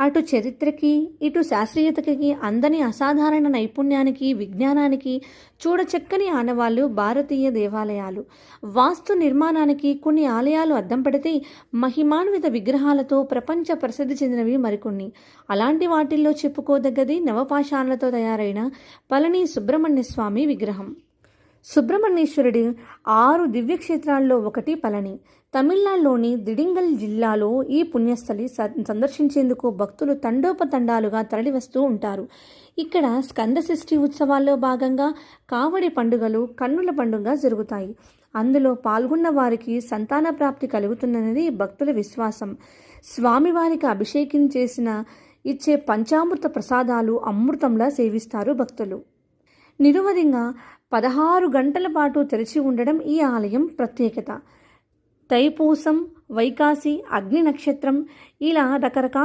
అటు చరిత్రకి ఇటు శాస్త్రీయతకి అందని అసాధారణ నైపుణ్యానికి విజ్ఞానానికి చూడచక్కని ఆనవాళ్ళు భారతీయ దేవాలయాలు. వాస్తు నిర్మాణానికి కొన్ని ఆలయాలు అద్దం పడితే మహిమాన్విత విగ్రహాలతో ప్రపంచ ప్రసిద్ధి చెందినవి మరికొన్ని. అలాంటి వాటిల్లో చెప్పుకోదగ్గది నవపాషాణలతో తయారైన పళని సుబ్రహ్మణ్య స్వామి విగ్రహం. సుబ్రహ్మణ్యేశ్వరుడి ఆరు దివ్యక్షేత్రాల్లో ఒకటి పళని. తమిళనాడులోని దిడింగల్ జిల్లాలో ఈ పుణ్యస్థలి స- సందర్శించేందుకు భక్తులు తండోపతండాలుగా తరలివస్తూ ఉంటారు. ఇక్కడ స్కందషష్ఠి ఉత్సవాల్లో భాగంగా కావడి పండుగలు కన్నుల పండుగ జరుగుతాయి. అందులో పాల్గొన్న వారికి సంతాన ప్రాప్తి కలుగుతుందన్నది భక్తుల విశ్వాసం. స్వామివారికి అభిషేకం చేసిన ఇచ్చే పంచామృత ప్రసాదాలు అమృతంలా సేవిస్తారు భక్తులు. నిరువధిగా పదహారు గంటల పాటు తెరిచి ఉండడం ఈ ఆలయం ప్రత్యేకత. తైపూసం వైకాసి అగ్ని నక్షత్రం ఇలా రకరకాల